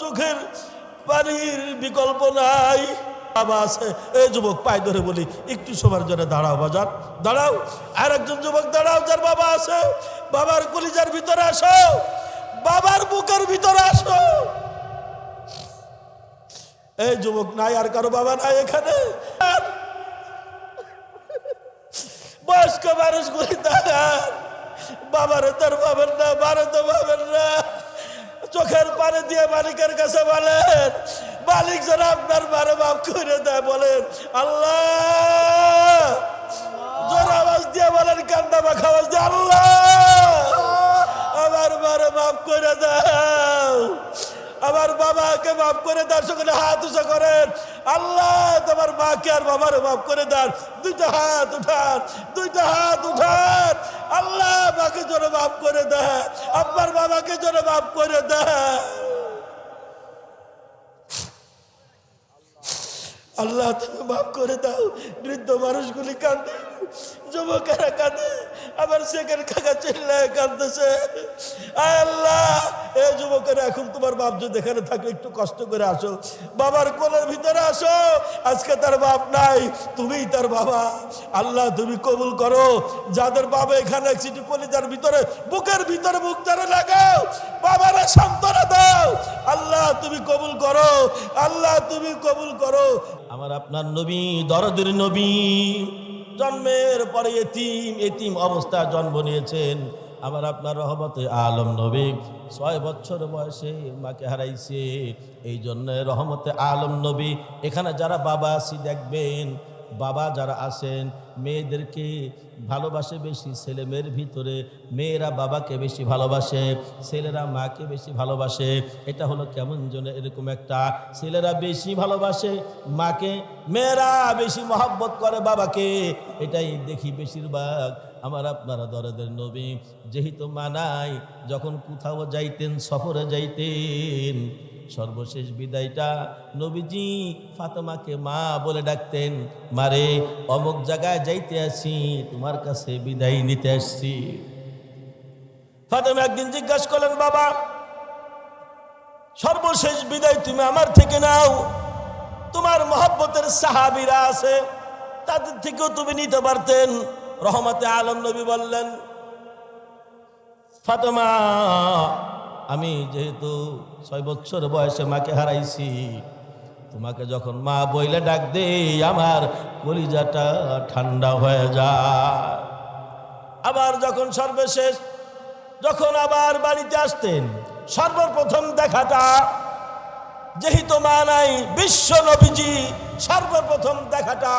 চোখের পানির বিকল্প নাই। বাবা আছে, এই যুবক পায়ে ধরে বলি, একটু সময়ের জন্য দাঁড়াও বাজার দাঁড়াও আর একজন যুবক দাঁড়াও, যার বাবা আছে, বাবার কলিজার ভিতরে আসো, বাবার বুকের ভিতরে আসো। এই যুবক নাই, আর কারও বাবা নাই এখানে। বয়স্ক মানুষগুলি দাঁড়ান, বাবারে তার পাবেন না বারে তো পাবেন না চোখের পানি দিয়ে মালিকের কাছে বলেন, মালিক যেন আপনার বারে মাফ করে দেয়, বলেন, আল্লাহ। জোর আওয়াজ দিয়ে বলেন, কান্দা মাখা আওয়াজ দিয়ে, আল্লাহ। আমার বারে মাফ করে দাও। আমার বাবাকে মাফ করে দাও, সকলে হাত উঁচা করেন। আল্লাহ, তোমার মাকে আর বাবার মাফ করে দেন। দুইটা হাত উঠান, দুইটা হাত উঠান। আল্লাহ মাকে জন্য মাফ করে দেয় আপনার বাবাকে জন্য মাফ করে দেয় আল্লাহ তুমি মাফ করে দাও। বৃদ্ধ মানুষগুলি কাঁদে। যুবকেরা কাঁদে। আবার সেখানে কাকা চিল্লায় কাঁদতেছে। আল্লাহ, এ যুবকেরা, এখন তোমার বাপ যদি এখানে থাকে, একটু কষ্ট করে আসো। বাবার কোলের ভিতরে আসো। আজকে তার বাপ নাই, তুমিই তার বাবা। আল্লাহ, তুমি কবুল করো। যাদের বাবা এখানে, সিটি কলিজার ভিতরে, বুকের ভিতরে বুক তারা লাগাও। বাবারা সান্ত্বনা দাও। আল্লাহ, তুমি কবুল করো। আল্লাহ, তুমি কবুল করো। আমার আপনার নবী, দরদের নবী। জন্মের পরে এতিম এতিম অবস্থা জন্ম নিয়েছেন। আমার আপনার রহমতে আলম নবী ছয় বছর বয়সে মাকে হারাইছে। এই জন্য রহমতে আলম নবী। এখানে যারা বাবা আসি দেখবেন, বাবা যারা আছেন, মেয়েদেরকে ভালোবাসে বেশি, ছেলে মেয়ের ভিতরে মেয়েরা বাবাকে বেশি ভালোবাসে, ছেলেরা মাকে বেশি ভালোবাসে। এটা হলো কেমন জন্য এরকম একটা, ছেলেরা বেশি ভালোবাসে মাকে, মেয়েরা বেশি মহাব্বত করে বাবাকে। এটাই দেখি বেশিরভাগ আমার আপনারা দরদের নবী। যেহেতু মানাই যখন কোথাও যাইতেন, সফরে যাইতেন সর্বশেষ বিদায়টা নবীজি ফাতেমাকে মা বলে ডাকতেন, মারে, অমুক জায়গায় যাইতে আসি, তোমার কাছে বিদায় নিতে আসছি। ফাতেমা একদিন জিজ্ঞাসা করলেন, বাবা, সর্বশেষ বিদায় তুমি আমার থেকে নাও। তোমার মহব্বতের সাহাবিরা আছে, তাদের থেকেও তুমি নিতে পারতেন। রহমতে আলম নবী বললেন, ফাতেমা আমি যেহেতু ছয় বছর বয়সে মাকে হারাইছি, তোমাকে যখন মা বইলে ডাক দে আমার কলিজাটা ঠান্ডা হয়ে যায়। আবার যখন সর্বশেষ, যখন আবার বাড়িতে আসতেন, সর্বপ্রথম দেখাটা, যেহেতু মা নাই, বিশ্ব নবীজি, সর্বপ্রথম দেখাটা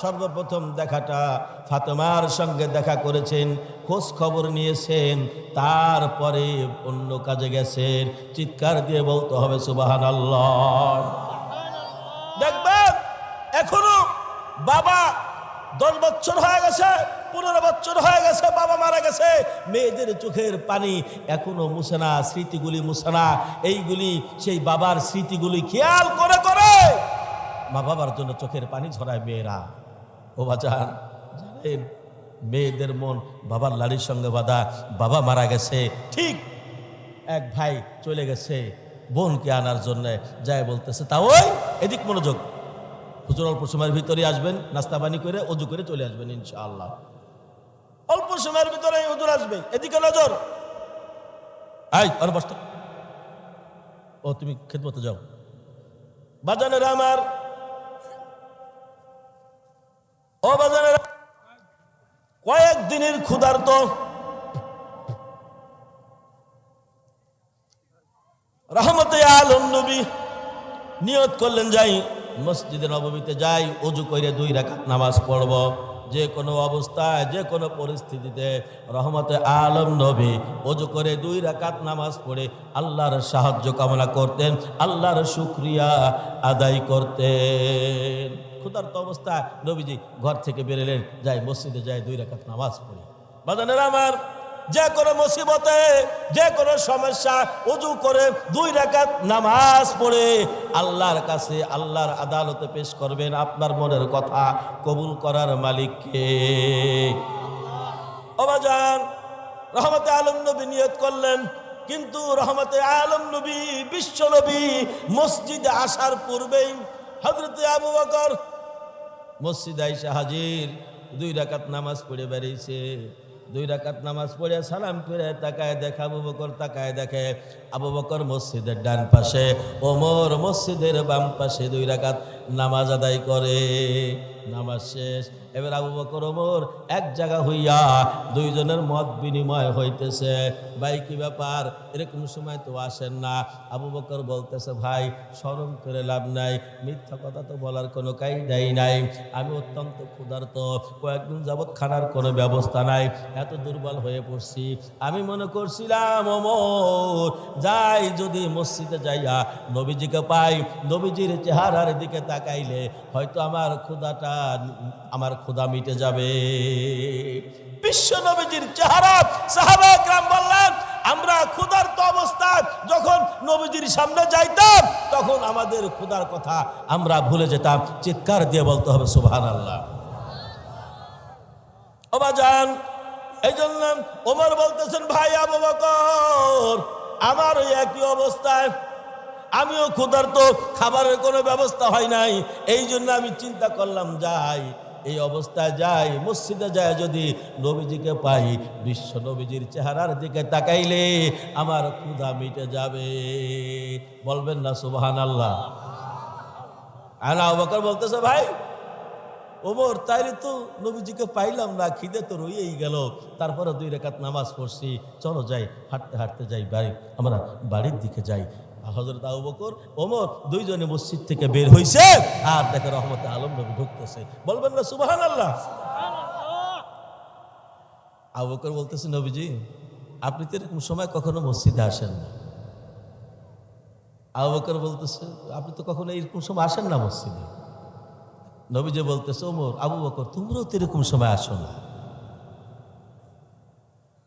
সর্বপ্রথম দেখাটা ফাতেমার সঙ্গে দেখা করেছেন, খোঁজ খবর নিয়েছেন, তারপরে অন্য কাজে গেছেন। চিৎকার দিয়ে বলতে হবে সুবাহান আল্লাহ দেখবেন, এখনও বাবা দশ বছর হয়ে গেছে, পনেরো বছর হয়ে গেছে, বাবা মারা গেছে, মেয়েদের চোখের পানি এখনও মুছে না, স্মৃতিগুলি মুছে না। এইগুলি, সেই বাবার স্মৃতিগুলি খেয়াল করে করে মা বাবার জন্য চোখের পানি ঝরায় মেয়েরা। ও বাজান মেয়েদের মন বাবার লাড়ির সঙ্গে বাঁধা, বাবা মারা গেছে, ঠিক এক ভাই চলে গেছে, বোনকে আনার জন্য যায় বলতেছে, তা ওই এদিক মনোযোগ। হুজুর অল্প সময়ের ভিতরে আসবেন, নাস্তা পানি করে, অজু করে চলে আসবেন ইনশাআল্লাহ। অল্প সময়ের ভিতরে হুজুর আসবে, এদিকে নজর। আই বসত। ও, তুমি খেদমতে যাও। বাজানের আমার বাজানের ক্ষুধার্ত। রহমতে আলম নবী নিয়ত করলেন, যাই মসজিদে নবমীতে যাই, অজু করে দুই রাকাত নামাজ পড়ব। যে কোনো অবস্থায়, যে কোনো পরিস্থিতিতে রহমতে আলম নবী অজু করে দুই রাকাত নামাজ পড়ে আল্লাহর সাহায্য কামনা করতেন, আল্লাহর শুক্রিয়া আদায় করতেন। ক্ষুধার্ত অবস্থায় নবীজি ঘর থেকে বেরোলেন যাই মসজিদে যাই দুই রাকাত নামাজ পড়ি। বাজানের আমার, যে কোনো মুসিবতে, যে কোনো সমস্যা, উজু করে দুই রাকাত নামাজ পড়ে। আল্লাহর কাছে আল্লাহর আদালতে পেশ করবেন আপনার মনের কথা কবুল করার মালিককে। অবাজান রহমতে আলম নবী নিয়ত করলেন, কিন্তু রহমতে আলম নবী, বিশ্ব নবী মসজিদে আসার পূর্বেই হজরতে আবু বকর মসজিদ আইসা হাজির, দুই রাকাত নামাজ পড়ে বেরিয়েছে দুই রাকাত নামাজ পড়ে সালাম ফিরে তাকায় দেখে আবু বকর, তাকায় দেখে আবু বকর মসজিদের ডান পাশে, ওমর মসজিদের বাম পাশে দুই রাকাত নামাজ আদায় করে। নামাজ শেষ। এবার আবু বকর ওমর এক জায়গা হইয়া দুইজনের মত বিনিময় হইতেছে। ভাই, কি ব্যাপার? এরকম সময় তো আসেন না। আবু বকর বলতেছে, ভাই, স্মরণ করে লাভ নাই। মিথ্যা কথা তো বলার কোনো কাইদাই নাই। আমি অত্যন্ত ক্ষুধার্ত। কয়েকদিন যাবৎ খানার কোনো ব্যবস্থা নাই। এত দুর্বল হয়ে পড়ছি। আমি মনে করছিলাম অমর যাই যদি মসজিদে যাইয়া নবীজিকে পাই, নবীজির চেহারার দিকে তাকাইলে হয়তো আমার ক্ষুধাটা আমার ক্ষুধা মিটে যাবে। বিশ্ব নবীজির চেহারা, সাহাবা একরাম বললেন, আমরা ক্ষুধার্ত অবস্থায় যখন নবীজির সামনে যাইতাম, তখন আমাদের ক্ষুধার কথা আমরা ভুলে যেতাম। চিৎকার দিয়ে বলতে হবে সুবহান আল্লাহ অবাজান এই জন্য ওমর বলতেছেন, ভাই আবু বকর, আমার একই অবস্থায় আমিও ক্ষুধার্ত, খাবারের কোনো ব্যবস্থা হয় নাই। এই জন্য আমি চিন্তা করলাম, যাই, এই অবস্থায় যাই, মসজিদে যায় যদি নবীজিকে পাই, বিশ্ব নবীজির চেহারার দিকে তাকাইলে আমার ক্ষুধা মিটে যাবে। বলবেন না সুবহান আল্লাহ আনা বলতেছে, ভাই, ওমর, তাইলে তো নবীজিকে পাইলাম না, খিদে তো রয়েই গেল। তারপরে দুই রেখাত নামাজ পড়ছি। চলো যাই, হাঁটতে হাঁটতে যাই বাড়ি আমরা বাড়ির দিকে যাই। হজরত আবু বকর, ওমর দুইজনে মসজিদ থেকে বের হইছে আর দেখে রহমতে আলম নবী ঢুকতেছে। বলবেন না সুবাহান আল্লাহ আবু বকর বলতেছে, নবীজি, আপনি তো এরকম সময় কখনো মসজিদে আসেন না। আবু বকর বলতেছে, আপনি তো কখনো এরকম সময় আসেন না মসজিদে। নবীজি বলতেছে, ওমর, আবু বকর, তোমরাও তো এরকম সময় আসো না।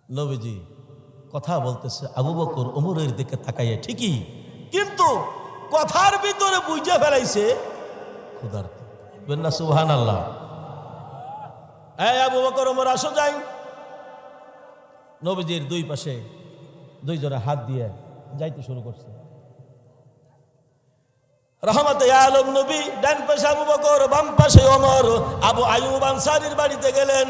নবীজি কথা বলতেছে, আবু বকর ওমরের দিকে তাকাইয়ে ঠিকই কিন্তু কথার ভিতরে বুঝে ফেলাইছে খুদার না সুবহান আল্লাহ আবু বকর ওমর, আসো যাই। নবীজির দুই পাশে দুইজনে হাত দিয়ে যাইতে শুরু করছে। রহমতে আলম নবী, ডান পাশে আবু বকর, বাম পাশে ওমর। আবু আয়ুব আনসারির বাড়িতে গেলেন।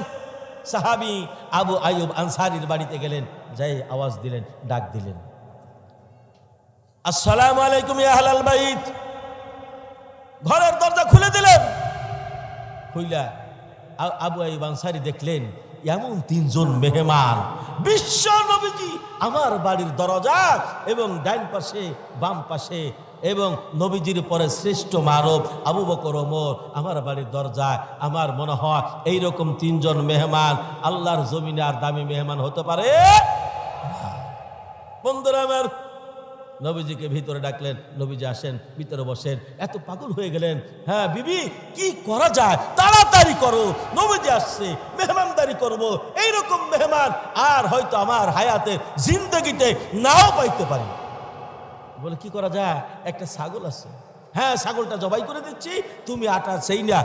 সাহাবি আবু আয়ুব আনসারির বাড়িতে গেলেন, যাই আওয়াজ দিলেন, ডাক দিলেন। আসসালামু আলাইকুম ইয়া আহলাল বাইত। ঘরের দরজা খুলে দিলেন। খুইলা আবু আয়ুব আনসারি দেখলেন, এমন তিনজন মেহমান। বিশ্ব নবীজি, আমার বাড়ির দরজা এবং ডাইন পাশে, বাম পাশে এবং নবীজির পরে শ্রেষ্ঠ মানব আবু বকর, ওমর, আমার বাড়ির দরজায় আমার মনে হয় এইরকম তিনজন মেহমান, আল্লাহর জমিনে আর দামি মেহমান হতে পারে। বন্ধুরা আমার নবীজিকে ভিতরে ডাকলেন, নবীজি আসেন, ভিতরে বসেন, এত পাগল হয়ে গেলেন। হ্যাঁ বিবি, কি করা যায়? তাড়াতাড়ি করো। নবীজি আসছে, মেহমানদারি করব। এইরকম মেহমান আর হয়তো আমার হায়াতে, জিন্দগিতে নাও পাইতে পারি। বলে, কি করা যায়? একটা ছাগল আছে। হ্যাঁ ছাগলটা জবাই করে দিচ্ছি, তুমি আটা সেই না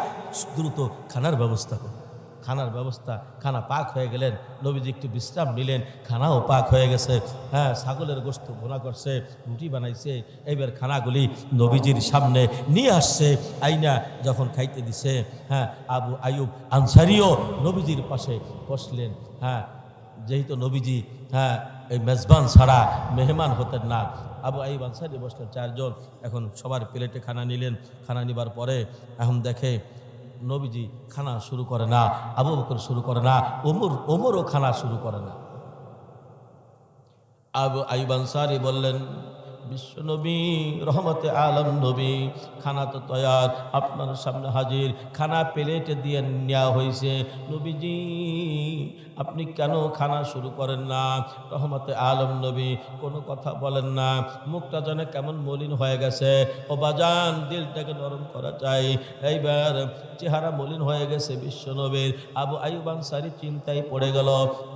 দ্রুত খানার ব্যবস্থা করো। খানার ব্যবস্থা, খানা পাক হয়ে গেলেন। নবীজি একটু বিশ্রাম নিলেন, খানাও পাক হয়ে গেছে। হ্যাঁ ছাগলের গোস্ত ভোনা করছে, রুটি বানাইছে, এবার খানাগুলি নবীজির সামনে নিয়ে আসছে। আইনা যখন খাইতে দিছে হ্যাঁ আবু আয়ুব আনসারিও নবীজির পাশে বসলেন। হ্যাঁ যেহেতু নবীজি হ্যাঁ এই মেজবান ছাড়া মেহমান হতেন না, আবু আইব আনসারি বসলেন চারজন। এখন সবার প্লেটে খানা নিলেন। খানা নিবার পরে এখন দেখে নবীজি খানা শুরু করে না, আবু বকর শুরু করে না, ওমর, ওমরও খানা শুরু করে না। আবু আইবানসারি বললেন বিশ্ব নবী রহমতে আলম নবী, খানা তো তৈয়ার, আপনার সামনে হাজির, খানা প্লেটে দিয়ে নেওয়া হয়েছে। নবীজি, আপনি কেন খানা শুরু করেন না? রহমতে আলম নবী, কোনো কথা বলেন না। মুখটা যেন কেমন মলিন হয়ে গেছে। ও বাজান, দিলটাকে নরম করা চাই। এইবার চেহারা মলিন হয়ে গেছে বিশ্ব নবীর আবু আয়ুব আনসারি চিন্তায় পড়ে গেল।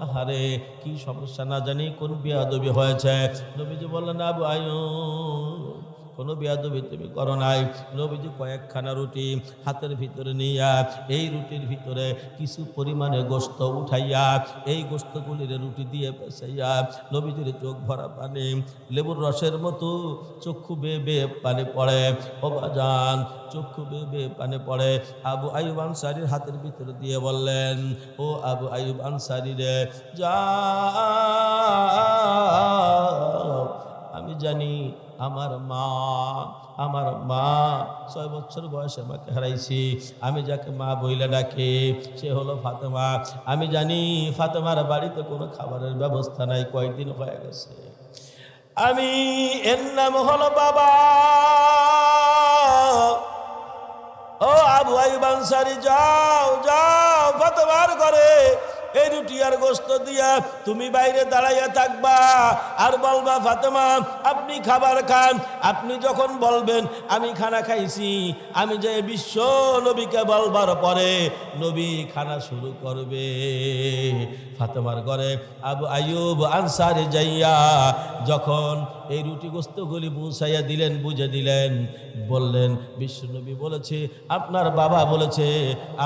আহারে, কি সমস্যা না জানি, কোন বিয়াদবি হয়েছে? নবীজি বললেন, আবু আয়ুব কোনো বিয়াদবি তুমি করো নাই। নবীজি কয়েকখানা রুটি হাতের ভিতরে নিয়া এই রুটির ভিতরে কিছু পরিমাণে গোস্ত উঠাইয়া এই গোস্তগুলির রুটি দিয়ে পেঁচাইয়া নবীজির চোখ ভরা পানি, লেবুর রসের মতো চক্ষু বেয়ে বেয়ে পানি পড়ে। ও বাজান, চক্ষু বেয়ে বেয়ে পানি পড়ে। আবু আয়ুব আনসারির হাতের ভিতরে দিয়ে বললেন, ও আবু আয়ুব আনসারি রে, যা জানি আমার মা আমার মা ছয় বছর বয়সে আমাকে হারাইছি। আমি যাকে মা বইলে ডাকি, সে হলো ফাতেমা। আমি জানি ফাতেমার বাড়িতে কোনো খাবারের ব্যবস্থা নাই কয়েকদিন হয়ে গেছে। আমি, এর নাম হলো বাবা। ও আবু আইব আনসারি, যাও যাও ফাতেমার ঘরে। এই রুটি আর গোস্ত দিয়া তুমি বাইরে দাঁড়াইয়া থাকবা। আর বলবা, ফাতেমা, আপনি খাবার খান। আপনি যখন বলবেন, আমি খানা খাইছি। আমি যে বিশ্ব নবীকে বলবার পরে নবী খানা শুরু করবে। ফাতেমার ঘরে, আবু আয়ুব আনসারে যাইয়া যখন এই রুটি গোস্তগুলি বুঝাইয়া দিলেন, বুঝে দিলেন, বললেন বিশ্বনবী বলেছে, আপনার বাবা বলেছে,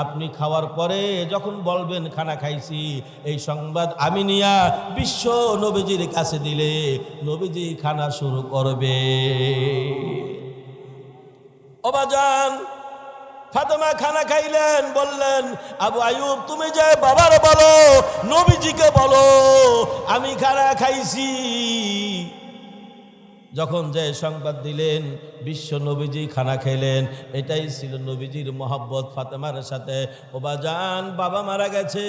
আপনি খাওয়ার পরে যখন বলবেন, খানা খাইছি, এই সংবাদ আমি নিয়া বিশ্ব নবীজির কাছে দিলে নবীজি খানা শুরু করবে। অবাজান ফাতেমা খানা খাইলেন, বললেন, আবু আয়ুব, তুমি যে বাবার বলো, নবীজিকে বলো, আমি খানা খাইছি। যখন যে সংবাদ দিলেন, বিশ্ব নবীজি খানা খেলেন, এটাই ছিল নবীজির মহব্বত ফাতেমার সাথে। ওবা যান বাবা মারা গেছে।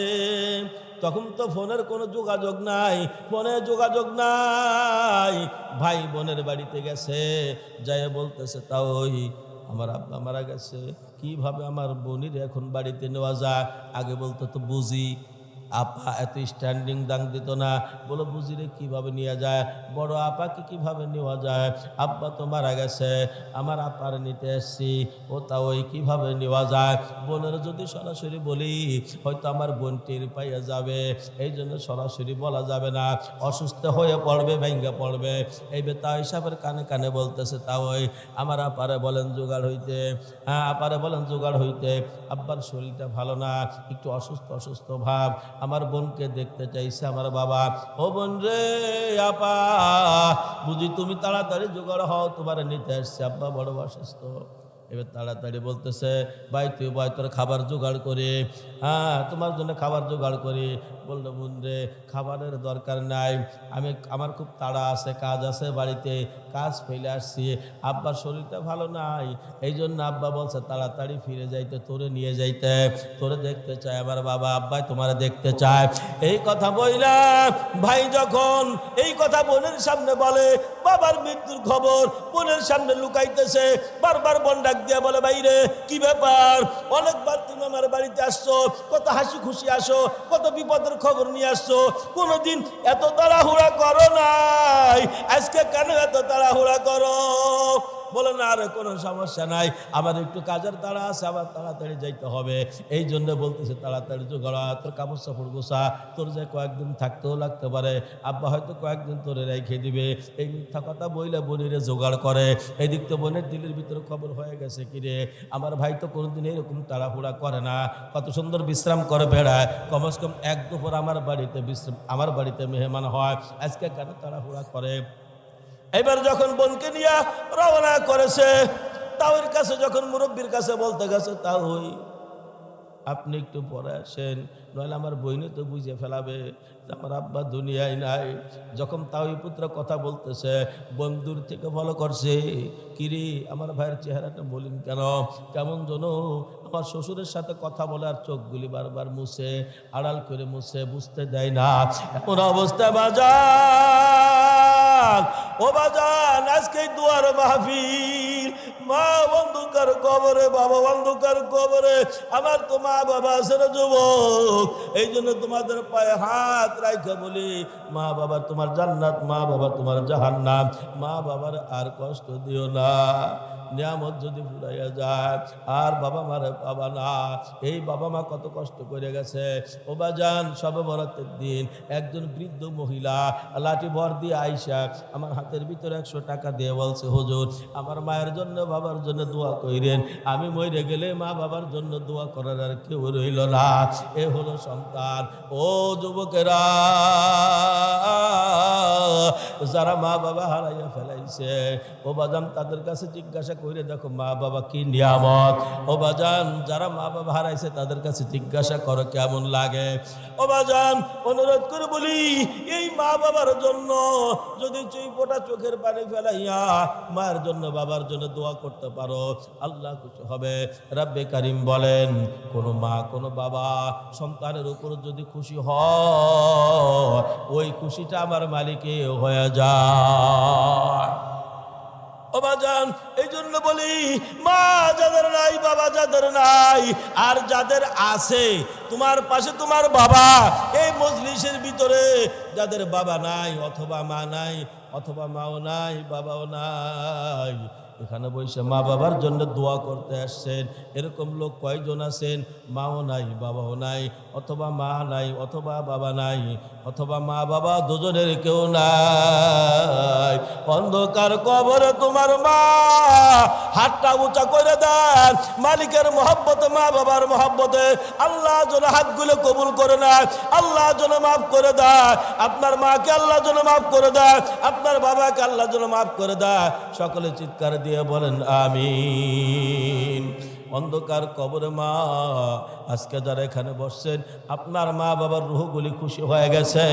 তখন তো ফোনের কোনো যোগাযোগ নাই, ফোনে যোগাযোগ নাই। ভাই বোনের বাড়িতে গেছে যাই বলতেছে, তা ওই, আমার আব্বা মারা গেছে। কীভাবে আমার বোনের এখন বাড়িতে নেওয়া যায়? আগে বলতো তো বুঝি। আপা এত স্ট্যান্ডিং দাং দিত না। বলো, বুঝিরে কীভাবে নিয়ে যায়? বড় আপাকে কীভাবে নেওয়া যায়? আব্বা তো মারা গেছে, আমার আপার নিতে এসছি, ও তা ওই কীভাবে নেওয়া যায়? বোনের যদি সরাসরি বলি, হয়তো আমার বোন টের পাইয়া যাবে এই জন্য সরাসরি বলা যাবে না। অসুস্থ হয়ে পড়বে, ভেঙ্গে পড়বে। এই বেতা হিসাবের কানে কানে বলতেছে তা ওই আমার আপারে বলেন জোগাড় হইতে। হ্যাঁ আপারে বলেন জোগাড় হইতে। আব্বার শরীরটা ভালো না, একটু অসুস্থ অসুস্থ ভাব। আমার বোনকে দেখতে চাইছে আমার বাবা। ও বোন রে, আপা, বুঝি তুমি তাড়াতাড়ি জোগাড় হও, তোমার নিতে আসছে। আব্বা বড় অসুস্থ। এবার তাড়াতাড়ি বলতেছে, ভাই, তুই ভাই, তোর খাবার জোগাড় করে। হ্যাঁ তোমার জন্য খাবার জোগাড় করে। বলল বোন রে খাবারের দরকার নাই। আমি, আমার খুব তাড়া আছে, কাজ আছে বাড়িতে। কাজ ফেলে আসছি। আব্বার শরীরটা ভালো নাই। এই জন্য আব্বা বলছে, তাড়াতাড়ি ফিরে যাইতে, তোরে নিয়ে যাইতে। তোরে দেখতে চায় আমার বাবা। আব্বাই তোমার দেখতে চায়। এই কথা বললাম ভাই যখন এই কথা বোনের সামনে বলে, বাবার মৃত্যুর খবর বোনের সামনে লুকাইতেছে, বারবার বোন ডাক দিয়ে বলে, বাইরে, কি ব্যাপার? অনেকবার তুমি আমার বাড়িতে আসছো, কত হাসি খুশি আসো, কত বিপদের খবর নিয়ে আসছো। কোনোদিন এত তাড়াহুড়া করো নাই। আজকে কেন এত তাড়াহুড়া করো? বলে না আরে, কোনো সমস্যা নাই। আমার একটু কাজের তাড়া আছে আবার তাড়াতাড়ি যাইতে হবে। এই জন্য বলতেছে, তাড়াতাড়ি জোগাড়া তোর কাপড় সাপড় গোসা তোর যে কয়েকদিন থাকতেও লাগতে পারে। আব্বা হয়তো কয়েকদিন তোরে রেখে দিবে। এই মিথ্যা কথা বইলে বোনিরে জোগাড় করে। এদিক তো বোনের দিলের ভিতরে খবর হয়ে গেছে কিরে আমার ভাই তো কোনোদিন এরকম তাড়াহুড়া করে না। কত সুন্দর বিশ্রাম করে বেড়ায়। কমস কম এক দুপুর আমার বাড়িতে বিশ্রাম, আমার বাড়িতে মেহমান হয়। আজকে কেন তাড়াহুড়া করে? এবার যখন বোনকে নিয়ে রওনা করেছে তাওয়ের কাছে যখন মুরব্বীর কাছে বলতে গেছে তা হই আপনি একটু পরে আসেন, নইলে আমার বইনে তো বুঝে ফেলাবে আমার আব্বা দুনিয়ায় নাই। যখন তাওই পুত্র কথা বলতেছে বন্ধুর থেকে ফলো করছে। কিরে, আমার ভাইয়ের চেহারাটা বলিন কেন? কেমন যেন আমার শ্বশুরের সাথে কথা বলে আর চোখগুলি বারবার মুছে, আড়াল করে মুছে, বুঝতে দেয় না। এমন অবস্থা, বাজার। ও বাজান আজকে দুয়ার মাহফিল। মা অন্ধকার কবরে, বাবা অন্ধকার কবরে। আমার তো মা বাবা আছে যুবক। এই জন্য তোমাদের পায়ে হাত রাখা বলি, মা বাবা তোমার জান্নাত, মা বাবা তোমার জাহান্নাম। মা বাবার আর কষ্ট দিও না। নিয়ামত যদি ফুরাইয়া যায়, আর বাবা মার বাবা না, এই বাবা মা কত কষ্ট করে গেছে। ও বাজান সবে বরাতের দিন একজন বৃদ্ধ মহিলা লাঠি ভর দিয়ে আইসা আমার হাতের ভিতরে একশো টাকা দিয়ে বলছে, হুজুর, আমার মায়ের জন্য, বাবার জন্য দোয়া কইরেন। আমি মরে গেলে মা বাবার জন্য দোয়া করার আর কেউ রইল না। এ হলো সন্তান। ও যুবকেরা, যারা মা বাবা হারাইয়া ফেলাইছে, ও বাজান তাদের কাছে জিজ্ঞাসা করে দেখো, মা বাবা কি নিয়ামত। ও বাজান, যারা মা বাবা হারাইছে, তাদের কাছে জিজ্ঞাসা করো কেমন লাগে। ও বাজান, অনুরোধ করে বলি, এই মা বাবার জন্য যদি চুই ফোটা চোখের পানি ফেলাইয়া মায়ের জন্য, বাবার জন্য দোয়া করতে পারো, আল্লাহ খুশি হবে। রাব্বে কারিম বলেন, কোনো মা, কোনো বাবা সন্তানের উপর যদি খুশি হয়, ওই খুশিটা আমার মালিকে হয়ে যায়। বাজান এই জন্য বলি, মা যাদের নাই, বাবা যাদের নাই, আর যাদের আছে, তোমার পাশে তোমার বাবা, এই মজলিসের ভিতরে যাদের বাবা নাই, অথবা মা নাই, অথবা মাও নাই, বাবাও নাই, এখানে বসে মা বাবার জন্য দোয়া করতে আসছেন। এরকম লোক কয়জন আছেন? মাও নাই, বাবাও নাই অথবা মা নাই, অথবা বাবা নাই, অথবা মা বাবা দুজনের কেউ নাই। অন্ধকার কবরে তোমার মা, হাতটা উঁচা করে দেন। মালিকের মহব্বতে, মা বাবার মহব্বতে আল্লাহ যেন হাতগুলো কবুল করে নেয়, আল্লাহ যেন মাফ করে দেয়। আপনার মাকে আল্লাহ যেন মাফ করে দেয়, আপনার বাবাকে আল্লাহ যেন মাফ করে দেয়। সকলে চিৎকার দিয়ে বলেন, আমিন। অন্ধকার কবরে মা, আজকে যারা এখানে বসছেন, আপনার মা বাবার রুহগুলি খুশি হয়ে গেছে।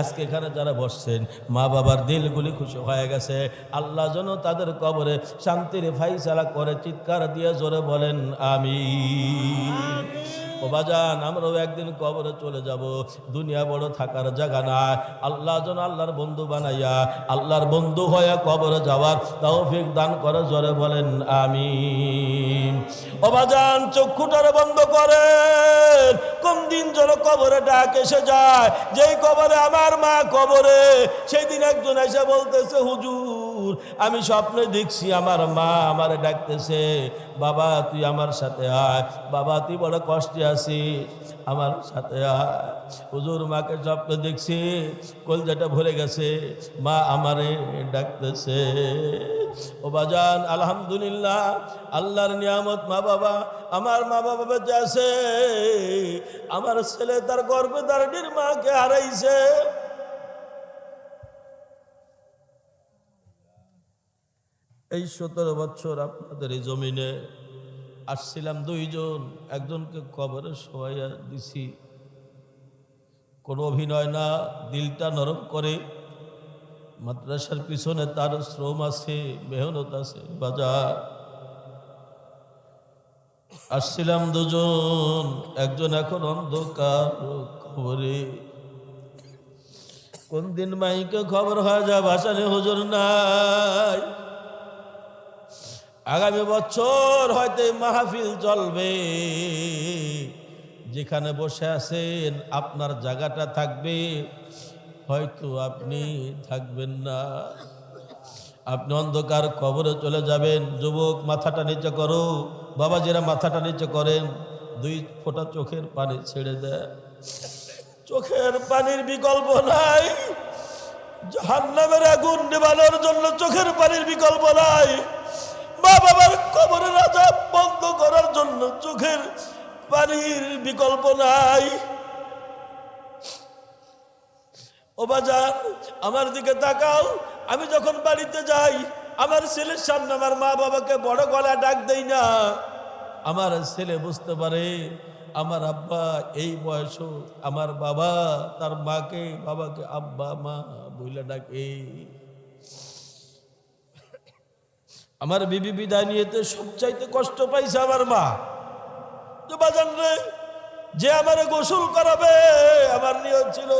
আজকে এখানে যারা বসছেন, মা বাবার দিলগুলি খুশি হয়ে গেছে। আল্লাহ যেন তাদের কবরে শান্তির ফাইসালা করে, চিৎকার দিয়ে জোরে বলেন আমি বাজান, আমরাও একদিন কবরে চলে যাব। দুনিয়া বড় থাকার জায়গা না আল্লাহ যেন আল্লাহর বন্ধু বানাইয়া, আল্লাহর বন্ধু হয়ে কবরে যাওয়ার তৌফিক দান করে, জোরে বলেন আমি বাজান, চক্ষুটারে বন্ধ করেন। কোন দিন যেন কবরে ডাক এসে যায়। যেই কবরে আমার মা কবরে সেই দিন একজন এসে বলতেছে, হুজুর আমি স্বপ্নে দেখছি আমার মা আমার ডাকতেছে, বাবা, তুই আমার সাথে আয়, বাবা, তুই বড় কষ্টে আছিস, আমার সাথে আয়। হুজুর, মাকে স্বপ্নে দেখছি, কলজাটা ভরে গেছে, মা আমারে ডাকতেছে, ও বাজান, আলহামদুলিল্লাহ, আল্লাহর নিয়ামত, মা বাবা, আমার মা বাবা বেঁচে আছে, আমার ছেলে তার গর্বে তার মাকে হারাইছে। এই সতেরো বছর আপনাদের এই জমিনে আসছিলাম দুইজন, একজনকে কবরে শোয়াইয়া দিছি। কোনো অভিনয় না, দিলটা নরম করে। মাদ্রাসার পিছনে তার শ্রম আছে, মেহনত আছে, বাজার। আসছিলাম দুজন, একজন এখন অন্ধকার খবরে কোন দিন মাইকে খবর হয়ে যা ভাসানে হুজুর নাই। আগামী বছর হয়তো মাহফিল চলবে। যেখানে বসে আছেন, আপনার জায়গাটা থাকবে। হয়তো আপনি থাকবেন না। আপনি অন্ধকার কবরে চলে যাবেন। যুবক, মাথাটা নিচে করো। বাবাজিরা মাথাটা নিচে করেন। দুই ফোঁটা চোখের পানি ছেড়ে দেয় চোখের পানির বিকল্প নাই। জাহান্নামের আগুন নেবানোর জন্য চোখের পানির বিকল্প নাই। মা বাবার কবরের আজাব বন্ধ করার জন্য চোখের পানির বিকল্প নাই। ও বাজার, আমার দিকে তাকাও। আমি যখন বাড়িতে যাই, আমার ছেলের সামনে আমার মা বাবাকে বড় গলা ডাক দেই না। আমার ছেলে বুঝতে পারে, আমার আব্বা এই বয়সও আমার বাবা, তার মাকে, বাবাকে আব্বা, মা বইলে ডাকে। আমার বিবি বিদায় নিয়েতে সবচাইতে কষ্ট পাইছে আমার মা। তো বাজান রে, যে আমারে গোসল করাবে, আমার নিয়ত ছিল,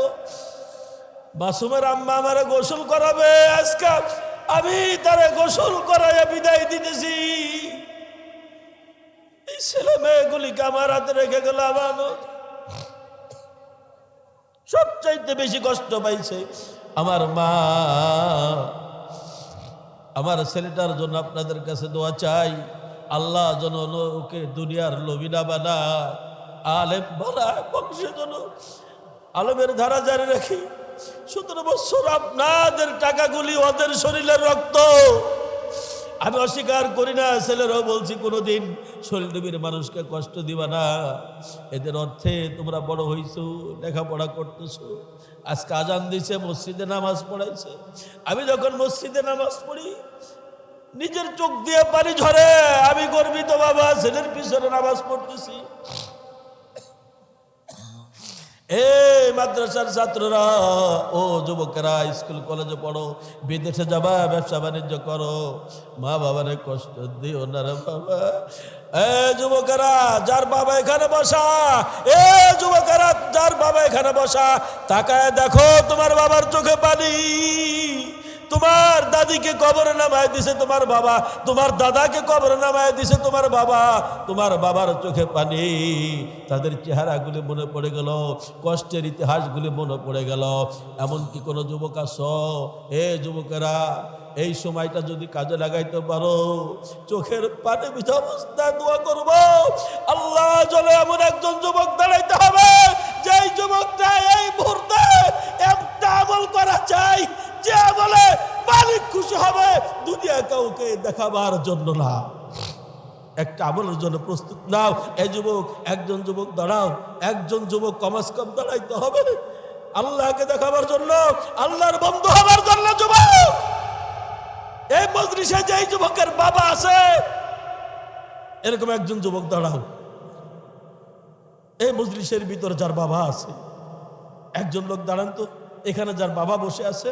মাসুমের আম্মা আমারে গোসল করাবে, আজকে আমি তারে গোসল করাইয়া বিদায় দিতেছি। এই ছেলে মেয়েগুলিকে আমার হাতে রেখে গেল আমার সবচাইতে বেশি কষ্ট পাইছে আমার মা। আমার ছেলেটার জন্য আপনাদের কাছে দোয়া চাই। আল্লাহ যেন ওকে দুনিয়ার লবিনা বানায়। আলেম বানায়, বংশে যেন আলমের ধারা জারি রাখি। সতেরো বছর আপনাদের টাকাগুলি ওদের শরীরের রক্ত। আমি অস্বীকার করি না, ছেলেরাও বলছি কোনোদিন শরীর ডুবির মানুষকে কষ্ট দিবা না। এদের অর্থে তোমরা বড় হইছো, লেখাপড়া করতেছো। আজকে আজান দিছে মসজিদে নামাজ পড়াইছে। আমি যখন মসজিদে নামাজ পড়ি, নিজের চোখ দিয়ে পানি ঝরে, আমি গর্বিত বাবা, ছেলের পিছনে নামাজ পড়তেছি। এ মাদ্রাসার ছাত্ররা, ও যুবকেরা, স্কুল, কলেজে পড়ো, বিদেশে যাবা, ব্যবসা বাণিজ্য করো। মা বাবারে কষ্ট দিও না বাবা। এ যুবকেরা, যার বাবা এখানে বসা এ যুবকেরা, যার বাবা এখানে বসা, তাকায় দেখো তোমার বাবার চোখে পানি। তোমার দাদিকে কবরে নামায় দিছে তোমার বাবা, তোমার দাদাকে কবরে নামায় দিছে তোমার বাবা, তোমার বাবার চোখে পানি। তাদের চেহারাগুলি মনে পড়ে গেল, কষ্টের ইতিহাসগুলি মনে পড়ে গেল। এমনকি কোনো যুবক আস এ যুবকেরা, এই সময়টা যদি কাজে লাগাইতে পারো, চোখের পানি বিধা অবস্থায় দোয়া করব। আল্লাহ জলে এমন একজন যুবক দাঁড়াইতে হবে, যেই যুবকটা এই মুহূর্তে একটা আমল করা চাই। যে আমলে মালিক খুশি হবে, দুনিয়া কাউকে দেখাবার জন্য না। একটা আমলের জন্য প্রস্তুত নাও এই যুবক, একজন যুবক দাঁড়াও, একজন যুবক কমাস কম দাঁড়াইতে হবে। আল্লাহকে দেখাবার জন্য, আল্লাহর বন্ধু হবার জন্য যুবক। এই মজলিসে যেই যুবকের বাবা আছে, এরকম একজন যুবক দাঁড়াও। এই মজলিসের ভিতরে যার বাবা আছে, একজন লোক দাঁড়ান তো। এখানে যার বাবা বসে আছে,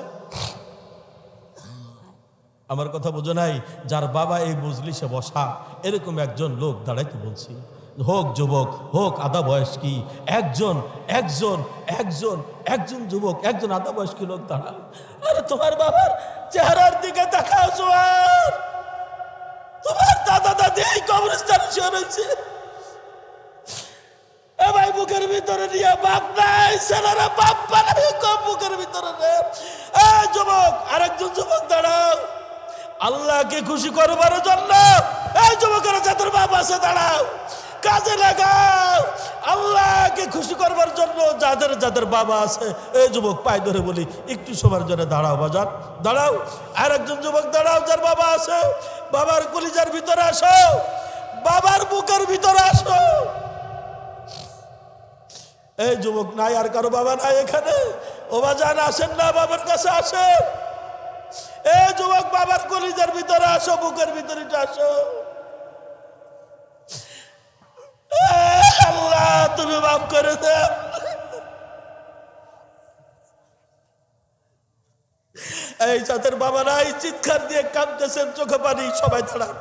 আমার কথা বোঝো নাই, যার বাবা এই মজলিসে বসা, এরকম একজন লোক দাঁড়াইতে বলছি, হোক যুবক, হোক আধা বয়স্কি একজন একজন একজন একজন যুবক, একজন আধা বয়স্কি লোক দাঁড়া আরে তোমার বাবার চেহারার দিকে জোয়ার তোমার দাদা দাদি এই কবরস্থানে শুয়ে ভাই বুকের ভিতরে নিয়ে বাপ নাই, ছেলেরা বাপ বানায় কম বুকের ভিতরে নে যুবক, আরেকজন যুবক, দাঁড়াও। আল্লাহকে খুশি করবার জন্য এই যুবকেরা যাদের বাপ আছে, দাঁড়াও। কাজে লাগাও। আল্লাহকে খুশি করবার জন্য যাদের যাদের বাবা আছে এই যুবক, পায়ে ধরে বলি, একটু সবার জন্য দাঁড়াও বাজার দাঁড়াও। আর একজন যুবক, দাঁড়াও, যার বাবা আছে। বাবার কলিজার ভিতরে আসো। বাবার বুকের ভিতরে আসো। এই যুবক নাই আর কারও বাবা নাই এখানে। ও বাজান আসেন না, বাবার কাছে আসেন। এই যুবক বাবার কলিজার ভিতরে আসো, বুকের ভিতরে আসো। আল্লাহ, তুমি মাফ করে এই যাদের বাবা নাই, চিৎকার দিয়ে কাঁদতেছেন, চোখে পানি, সবাই দাঁড়ান।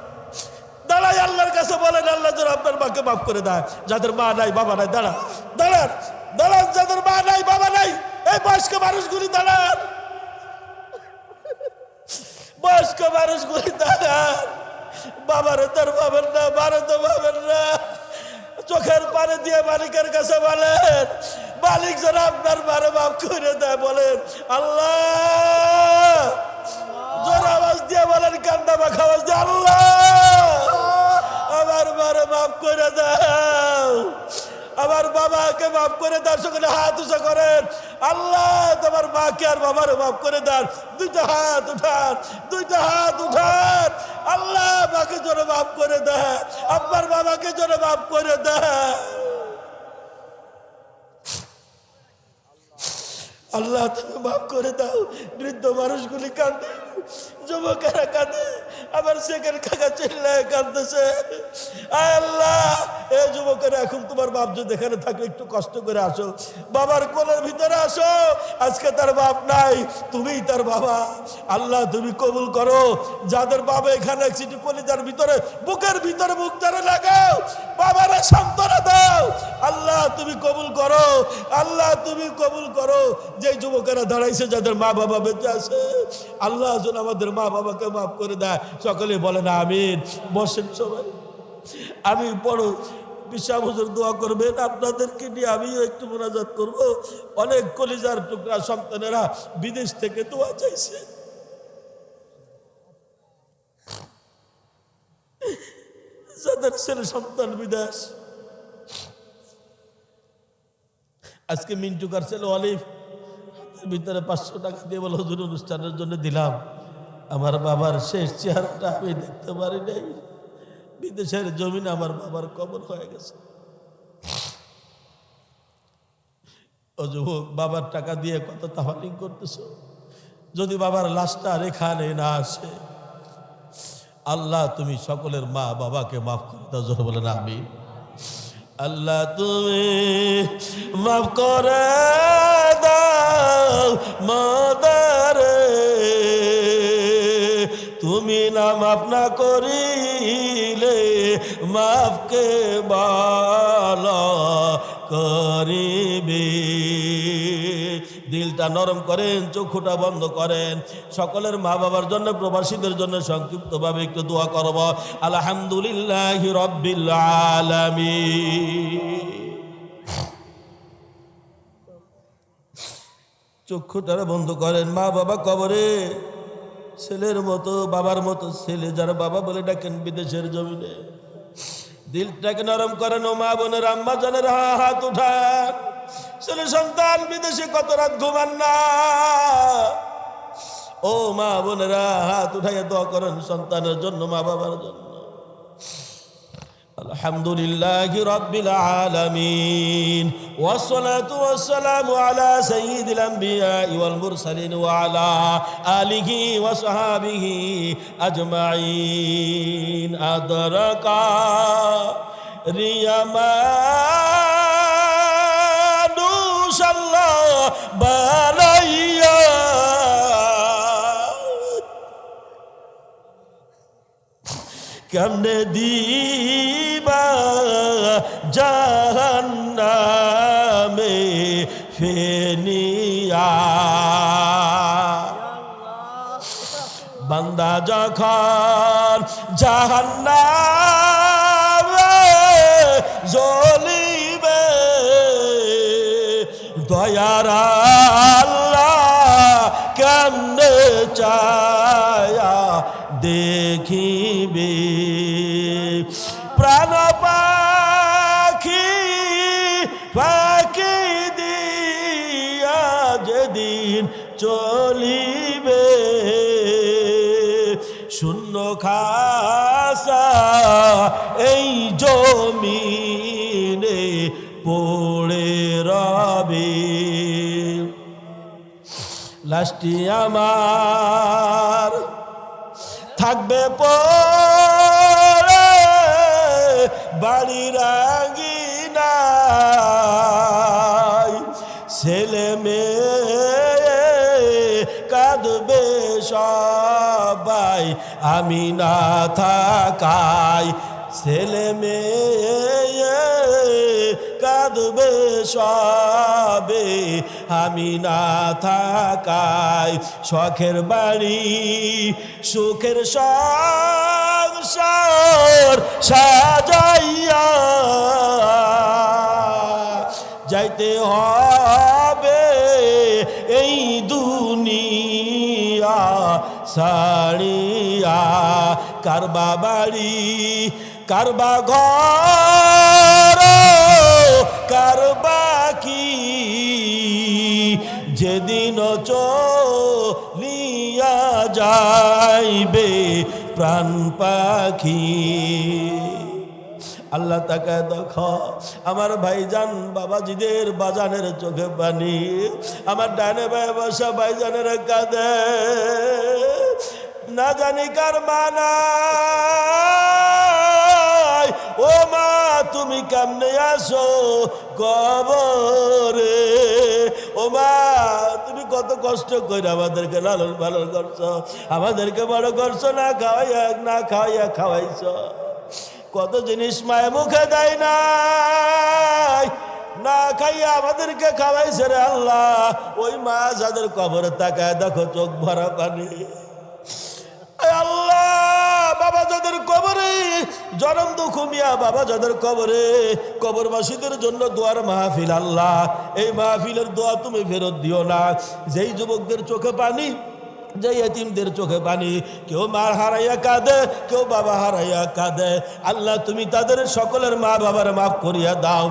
দাঁড়াই আল্লাহর কাছে বলেন, আল্লাহ যেন আপনার মাকে মাফ করে দেয়। যাদের মা নাই, বাবা নাই দাঁড়ান দাঁড়ান দাঁড়ান যাদের মা নাই, বাবা নাই, এই বয়স্ক মানুষগুলি দাঁড়ান। বয়স্ক মানুষগুলি দাঁড়ান। বাবারে তার বাবার না বারে তো বাবার না। চোখের পানি দিয়ে মালিকের কাছে বলেন, মালিক যেন আপনার বারে মাফ করে দেয়, বলেন, আল্লাহ। জোর আওয়াজ দিয়ে বলেন কান্দা মাখা আওয়াজ দিয়ে, আল্লাহ। আমার বারে মাফ করে দাও। আমার বাবাকে মাফ করে দাও, সকলে হাত উঁচা করেন। আল্লাহ, তোমার মাকে আর বাবার মাফ করে দেন। দুইটা হাত উঠান, দুইটা হাত উঠান। আল্লাহ, মাকে যেন মাফ করে দেয় আমার বাবাকে যেন মাফ করে দেয় আল্লাহ, তুমি মাফ করে দাও। বৃদ্ধ মানুষগুলি কাঁদে, যুবকেরা কাঁদে, আবার সেখানে কাকা চিল্লায় কাঁদতেছে। আল্লাহ, এ যুবকেরা, এখন তোমার বাপ যদি এখানে থাকলে একটু কষ্ট করে আসো। বাবার কোলের ভিতরে আসো, আজকে তার বাপ নাই, তুমিই তার বাবা। আল্লাহ, তুমি কবুল করো। যাদের বাবা এখানে, সিটি কলিজার ভিতরে, বুকের ভিতরে বুক ধরে লাগাও, বাবারা সান্ত্বনা দাও। তুমি কবুল করো, আল্লাহ তুমি কবুল করো। যে যুবকেরা দাঁড়াইছে, যাদের মা বাবা বেঁচে আছে, আল্লাহ যেন আমাদের মা বাবাকে মাফ করে দেয়। সকলে বলে না, আমিন। বসেন সবাই। আমি বড় বিশা দোয়া করবেন, আপনাদেরকে নিয়ে আমিও একটু মোনাজাত করব। অনেক কলিজার টুকরা সন্তানেরা বিদেশ থেকে দোয়া চাইছে। যাদের ছেলে সন্তান বিদেশ। আজকে মিন্টুকার ছেলে অলিভ। হাতের ভিতরে পাঁচশো টাকা দিয়ে বলে, হুজুর অনুষ্ঠানের জন্য দিলাম। আমার বাবার শেষ চেহারাটা আমি দেখতে পারি নাই। বিদেশের জমিন আমার বাবার কবর হয়ে গেছে। ও যুবক, বাবার টাকা দিয়ে কত তাহালিং করতেছ? যদি বাবার লাশটা এখানে না আসে, আল্লাহ তুমি সকলের মা বাবাকে মাফ করে দাও বলেন আমি আল্লাহ তুমি মাফ করে দাও মাদার। তুমি না মাফ না করিলে মাফকে বালা করিবে। দিলটা নরম করেন, চক্ষুটা বন্ধ করেন। সকলের মা বাবার জন্য, প্রবাসীদের জন্য সংক্ষিপ্তভাবে একটু দোয়া করব। আলহামদুলিল্লাহ রব্বিল আলামিন। চক্ষুটারে বন্ধ করেন। মা বাবা কবরে, ছেলের মতো, বাবার মতো ছেলে, যারা বাবা বলে ডাকেন বিদেশের জমিনে। দিলটাকে নরম করেন ও মা বোনের, আম্মা জানের, হাত উঠান ছেলে সন্তান, বিদেশে কত রাত ঘুমান না। ও মা বোনেরা, হাত উঠাইয়া দোয়া করেন সন্তানের জন্য, মা বাবার জন্য। الحمد لله رب العالمين والصلاة والسلام على سيد الأنبياء والمرسلين وعلى آله وصحابه أجمعين أدرك ريمان الله بليا কেমনে দিবা জাহান্নামে ফেনিয়া। বান্দা যখন জাহান্নামে জ্বলিবে দয়ার আল্লাহ চায়া দেখিবে? লাস্টি আমার থাকবে বাড়ির আঙিনায় ছেলে মেয়ে কাঁদবে সবাই আমি না থাকাই ছেলে মেয়ে কাঁদবে সবে, আমি না থাকাই শখের বাড়ি, সুখের সংসার সাজাইয়া। যাইতে হবে এই দুনিয়া সাড়িয়া কারবা বাড়ি কারবা ঘর কারবা কি যেদিন চলিয়া যাইবে প্রাণ পাখি। আল্লাহ তাকে দেখ, আমার ভাইজান বাবাজিদের বাজানের চোখে পানি। আমার ডানে ভাই বসা ভাইজানের কাঁদে না জানি কার মানা ও মা, তুমি কেমনে আসো কবরে। ও মা, তুমি কত কষ্ট করে আমাদেরকে লালন পালন করছ। আমাদেরকে বড় করছ, না খাওয়াইয়া না খাওয়াইয়া খাওয়াইছ। কত জিনিস মায়ের মুখে দেয় নাই। না খাইয়া আমাদেরকে খাওয়াইছে রে আল্লাহ। ওই মা যাদের কবরে তাকায় দেখো চোখ ভরা পানি। আল্লাহ! বাবা যাদের কবরে, জনম দুঃখ মিয়া বাবা যাদের কবরে, কবরবাসীদের জন্য দোয়ার মাহফিল আল্লাহ। এই মাহফিলের দোয়া তুমি ফেরত দিও না। যেই যুবকদের চোখে পানি যে এতিমদের চোখে পানি, কেউ মা হারাইয়া কাঁদে, কেউ বাবা হারাইয়া কাঁদে। আল্লাহ তুমি তাদের সকলের মা বাবার মাফ করিয়া দাও।